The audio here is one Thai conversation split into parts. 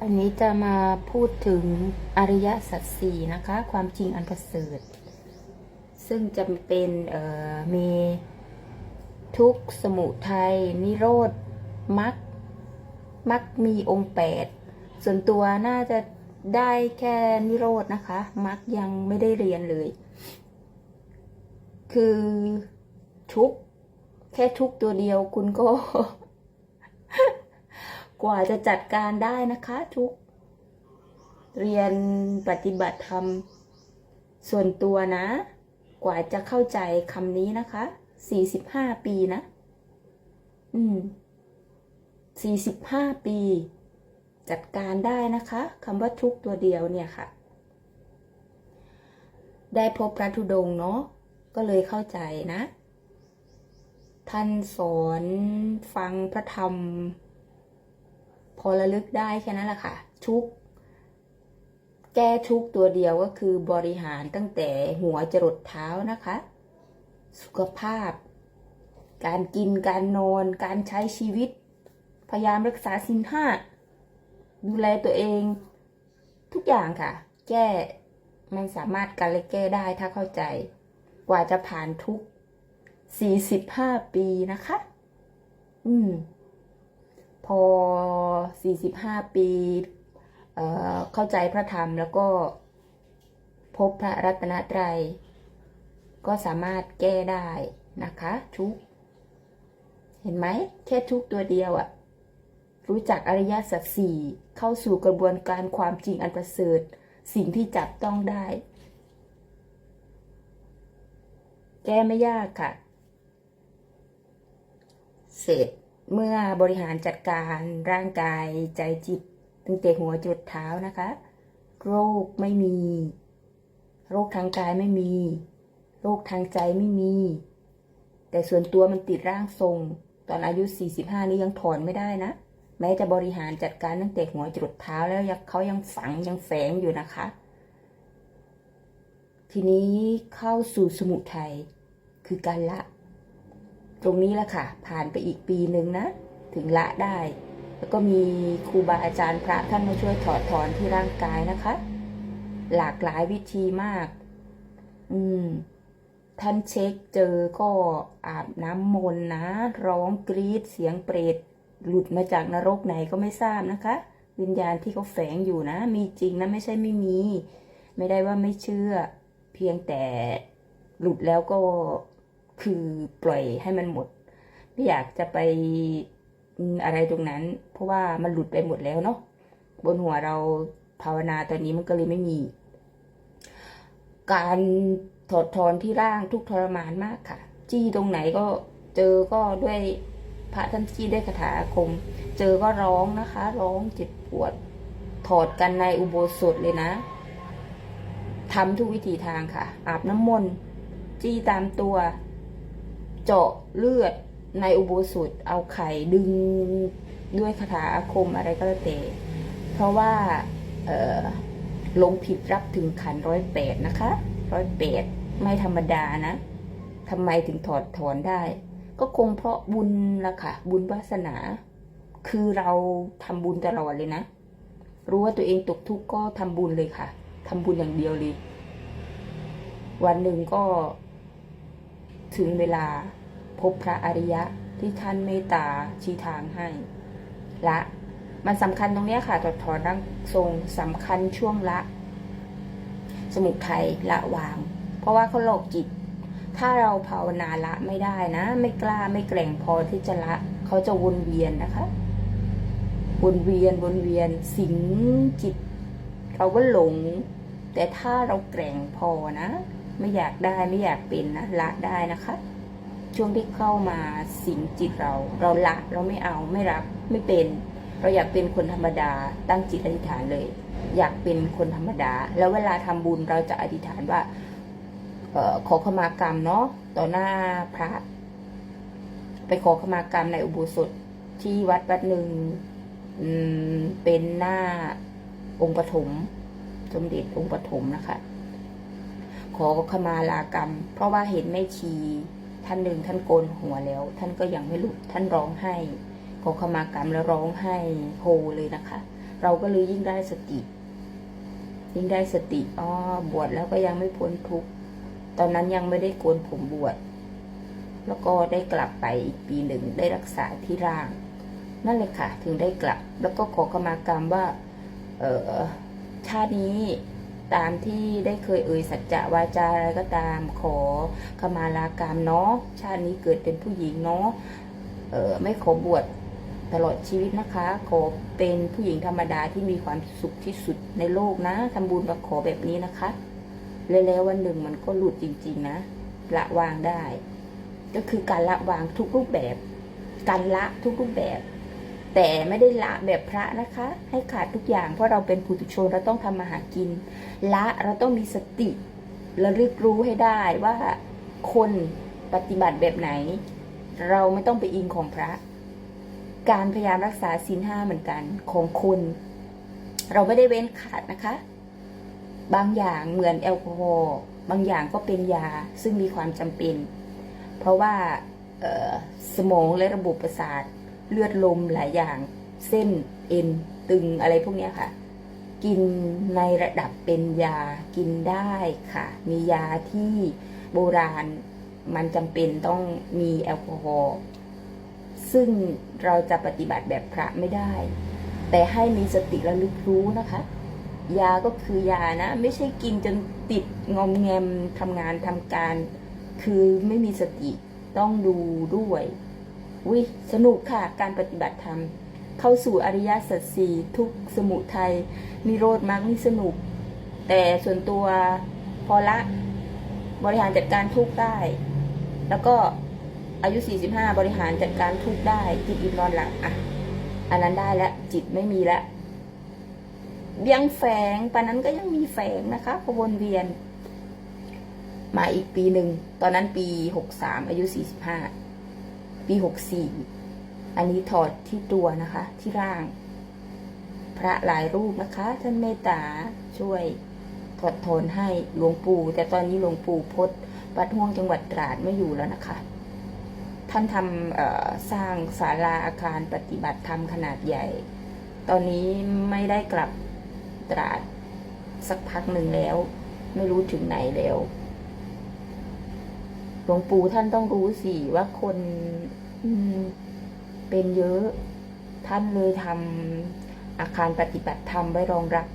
อันนี้จะมาพูดถึงอริยสัจสี่นะคะ ความจริงอันประเสริฐ ซึ่งจะเป็นเอ่อมีทุกสมุทัยนิโรธมรรคมรรคมีองค์แปดส่วนตัวน่าจะได้แค่นิโรธนะคะมรรคยังไม่ได้เรียนเลย คือทุกแค่ทุกตัวเดียวคุณก็ กว่าจะจัดการได้นะคะ ทุก เรียนปฏิบัติธรรมส่วนตัวนะ กว่าจะเข้าใจคำนี้นะคะ สี่สิบห้าปีนะ อืม สี่สิบห้าปี จัดการได้นะคะคำว่าทุกตัวเดียวเนี่ยค่ะ ได้พบพระธุดงค์เนาะ ก็เลยเข้าใจนะ ท่านสอนฟังพระธรรม อระลึกได้แค่นั้นแหละค่ะ ทุก แก้ทุกตัวเดียวก็คือบริหารตั้งแต่หัวจรดเท้านะคะ สุขภาพ การกินการนอน การใช้ชีวิต พยายามรักษาสินห้า ดูแลตัวเอง ทุกอย่างค่ะ แก้มันสามารถกันและแก้ได้ถ้าเข้าใจ กว่าจะผ่านทุกสี่สิบห้าปีนะคะ อืม พอ 45 ปีเอ่อเข้าใจพระธรรมแล้วก็พบพระรัตนตรัย ก็สามารถแก้ได้นะคะ ทุก เห็นไหม แค่ทุกตัวเดียวอะรู้จักอริยสัจสี่เข้าสู่กระบวนการความจริงอันประเสริฐ สิ่งที่จับต้องได้ แก้ไม่ยากค่ะ เสร็จ เมื่อบริหารจัดการร่างกายใจจิตตั้งแต่หัวจุดเท้านะคะ โรคไม่มี โรคทางกายไม่มี โรคทางใจไม่มี แต่ส่วนตัวมันติดร่างทรง ตอนอายุ 45 นี้ยังถอนไม่ได้นะ แม้จะบริหารจัดการตั้งแต่หัวจรดเท้าแล้วเขายังฝังยังแฝงอยู่นะคะ ทีนี้เข้าสู่สมุทัยคือการละ ตรงนี้แหละค่ะ ผ่านไปอีกปีหนึ่งนะ ถึงละได้ แล้วก็มีครูบาอาจารย์พระท่านมาช่วยถอดถอนที่ร่างกายนะคะ หลากหลายวิธีมาก อืม ท่านเช็คเจอก็อาบน้ำมนต์นะ ร้องกรีดเสียงเปรตหลุดมาจากนรกไหนก็ไม่ทราบนะคะ วิญญาณที่เขาแฝงอยู่นะ มีจริงนะไม่ใช่ไม่มี ไม่ได้ว่าไม่เชื่อ เพียงแต่หลุดแล้วก็ คือปล่อยให้มันหมด ไม่อยากจะไปอะไรตรงนั้น เพราะว่ามันหลุดไปหมดแล้วเนาะบนหัวเราภาวนาตอนนี้มันก็เลยไม่มี การถอดถอนที่ร่างทุกทรมานมากค่ะ จี้ตรงไหนก็เจอก็ด้วยพระท่านจี้ด้วยคาถาอาคม เจอก็ร้องนะคะ ร้องเจ็บปวด ถอดกันในอุโบสถเลยนะทำทุกวิธีทางค่ะ อาบน้ำมนต์จี้ตามตัว เจาะเลือดในอุโบสถเอาไข่ดึงด้วยคาถาอาคมอะไรก็แล้วแต่ เพราะว่าลงผิดรับถึงขันร้อยแปดนะคะร้อยแปดไม่ธรรมดานะทำไมถึงถอดถอนได้ ก็คงเพราะบุญละค่ะ บุญวาสนา คือเราทำบุญตลอดเลยนะ รู้ว่าตัวเองตกทุกข์ก็ทำบุญเลยค่ะทำบุญอย่างเดียวเลย วันหนึ่งก็ ถึงเวลาพบพระอริยะที่ท่านเมตตาชี้ทางให้ ละมันสำคัญตรงนี้ค่ะถอดถอนร่างทรงสำคัญช่วงละ สมุทัยละวาง เพราะว่าเขาหลอกจิต ถ้าเราภาวนาละไม่ได้นะ ไม่กล้าไม่แกร่งพอที่จะละเขาจะวนเวียนนะคะวนเวียนวนเวียนสิงจิต เราก็หลง แต่ถ้าเราแกร่งพอนะ ไม่อยากได้ไม่อยากเป็นนะละได้นะคะ ช่วงที่เข้ามาสิงจิตเรา เราละเราไม่เอาไม่รับไม่เป็น เราอยากเป็นคนธรรมดาตั้งจิตอธิษฐานเลย อยากเป็นคนธรรมดา แล้วเวลาทำบุญเราจะอธิษฐานว่าออขอขมากรรมเนาะต่อหน้าพระ ไปขอขมากรรมในอุโบสถที่วัดวัดหนึ่งเป็นหน้าองค์ปฐมสมเด็จองค์ปฐมนะคะ ขอขมาลากรรม เพราะว่าเห็นแม่ชีท่านหนึ่งท่านโกนหัวแล้ว ท่านก็ยังไม่หลุดท่านร้องไห้ ขอขมากรรมแล้วร้องไห้โฮเลยนะคะ เราก็เลยยิ่งได้สติ ยิ่งได้สติอ๋อบวชแล้วก็ยังไม่พ้นทุกข์ตอนนั้นยังไม่ได้โกนผมบวชแล้วก็ได้กลับไปอีกปีหนึ่งได้รักษาที่ร่าง นั่นเลยค่ะ ถึงได้กลับ แล้วก็ขอขมากรรมว่า เออชาตินี้ ตามที่ได้เคยเอ่ยสัจจะวาจาอะไรก็ตามขอขมาลากรรมเนาะชาตินี้เกิดเป็นผู้หญิงเนาะเออไม่ขอบวชตลอดชีวิตนะคะ ขอเป็นผู้หญิงธรรมดาที่มีความสุขที่สุดในโลกนะทำบุญมาขอแบบนี้นะคะ แล้ววันหนึ่งมันก็หลุดจริง ๆ นะ ละวางได้ ก็คือการละวางทุกรูปแบบ การละทุกรูปแบบ แต่ไม่ได้ละแบบพระนะคะ ให้ขาดทุกอย่างเพราะเราเป็นผู้ตุชนเราต้องทำมาหากิน ละเราต้องมีสติระลึกรู้ให้ได้ว่าคนปฏิบัติแบบไหน เราไม่ต้องไปอิงของพระ การพยายามรักษาศีลห้าเหมือนกันของคน เราไม่ได้เว้นขาดนะคะ บางอย่างเหมือนแอลกอฮอล์บางอย่างก็เป็นยาซึ่งมีความจำเป็น เพราะว่าสมองและระบบประสาท เลือดลมหลายอย่าง เส้นเอ็นตึงอะไรพวกนี้ค่ะ กินในระดับเป็นยากินได้ค่ะ มียาที่โบราณมันจำเป็นต้องมีแอลกอฮอล์ซึ่งเราจะปฏิบัติแบบพระไม่ได้ แต่ให้มีสติระลึกรู้นะคะ ยาก็คือยานะ ไม่ใช่กินจนติดงอมแงมทำงานทำการ คือไม่มีสติต้องดูด้วย วิสนุกค่ะ การปฏิบัติธรรม เข้าสู่อริยสัจสี่ทุกสมุทัยนิโรธมรรคนี่สนุก แต่ส่วนตัวพอละบริหารจัดการทุกได้ แล้วก็อายุ 45 บริหารจัดการทุกได้ จิตอิ่มนอนหลับอะอันนั้นได้แล้วจิตไม่มีแล้วยังแฝงปานนั้นก็ยังมีแฝงนะคะพอวนเวียน มาอีกปีหนึ่ง ตอนนั้นปี 63 อายุ 45 ปี64อันนี้ถอดที่ตัวนะคะ ที่ร่าง พระหลายรูปนะคะ ท่านเมตตาช่วยถอดถอนให้หลวงปู่ แต่ตอนนี้หลวงปู่พดวัดห่วงจังหวัดตราดไม่อยู่แล้วนะคะ ท่านทำสร้างศาลาอาคารปฏิบัติธรรมขนาดใหญ่ ตอนนี้ไม่ได้กลับตราดสักพักหนึ่งแล้ว ไม่รู้ถึงไหนแล้ว หลวงปู่ท่านต้องรู้สิว่าคนอืเป็นเยอะ ท่านเลยทำอาคารปฏิบัติธรรมไว้รองรับ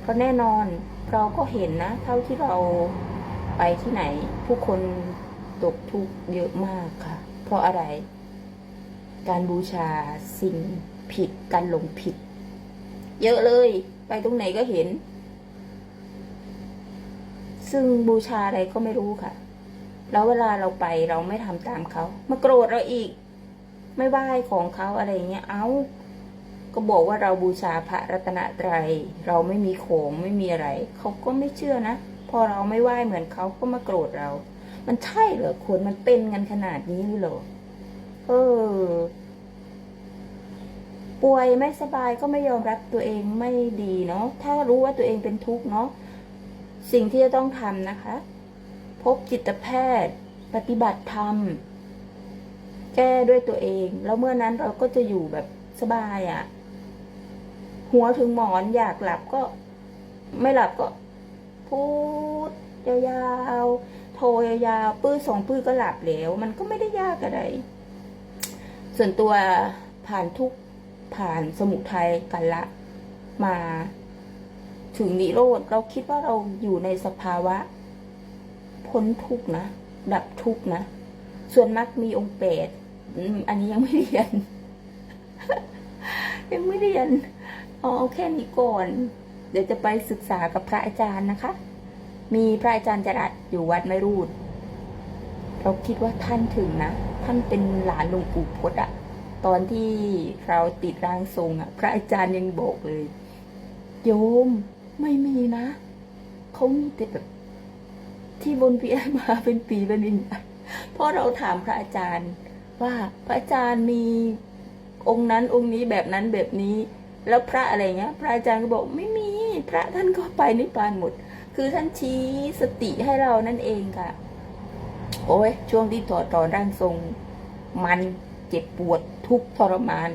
เพราะแน่นอนเราก็เห็นนะ เท่าที่เราไปที่ไหน ผู้คนตกทุกข์เยอะมากค่ะ เพราะอะไร การบูชาสิ่งผิดการหลงผิด เยอะเลย ไปตรงไหนก็เห็น ซึ่งบูชาอะไรก็ไม่รู้ค่ะ แล้วเวลาเราไปเราไม่ทำตามเขามาโกรธเราอีก ไม่ไหว้ของเขาอะไรเงี้ย เอา้า ก็บอกว่าเราบูชาพระรัตนตรัย เราไม่มีของไม่มีอะไร เขาก็ไม่เชื่อนะ พอเราไม่ไหว้เหมือนเขาก็มาโกรธเรา มันใช่เหรอคนมันเป็นกันขนาดนี้เลยเหรอ เออ ป่วยไม่สบายก็ไม่ยอมรับตัวเองไม่ดีเนาะ ถ้ารู้ว่าตัวเองเป็นทุกข์เนาะ สิ่งที่จะต้องทำนะคะ พบจิตแพทย์ ปฏิบัติธรรม แก้ด้วยตัวเอง แล้วเมื่อนั้นเราก็จะอยู่แบบสบายอะ่ะ หัวถึงหมอนอยากหลับก็ ไม่หลับก็ พูดยาวๆ โทรยาวๆ ปื้อสองปื้อก็หลับแล้ว มันก็ไม่ได้ยากอะไร ส่วนตัวผ่านทุกผ่านสมุทัยกันละ มา ถึงนิโรธเราคิดว่าเราอยู่ในสภาวะ พ้นทุกนะ ดับทุกนะ ส่วนมรรคมีองค์แปดอันนี้ยังไม่เรียน ยังไม่เรียนเอาเอแค่นี้ก่อน เดี๋ยวจะไปศึกษากับพระอาจารย์นะคะ มีพระอาจารย์จรัสอยู่วัดไม่รูด เราคิดว่าท่านถึงนะ ท่านเป็นหลานหลวงปู่พดอะตอนที่เราติดร่างทรงอะพระอาจารย์ยังบอกเลย โยมไม่มีนะ เขามีแต่แบบ ที่บนเวียมาเป็นปีเป็นวิญญาณเพราะเราถามพระอาจารย์ ว่าพระอาจารย์มีองค์นั้นองค์นี้แบบนั้นแบบนี้ แล้วพระอะไรเงี้ย พระอาจารย์ก็บอกไม่มีพระท่านก็ไปนิพพานหมด คือท่านชี้สติให้เรานั่นเองค่ะ โอ้ยช่วงที่ถอดถอนร่างทรง มันเจ็บปวดทุกทรมาน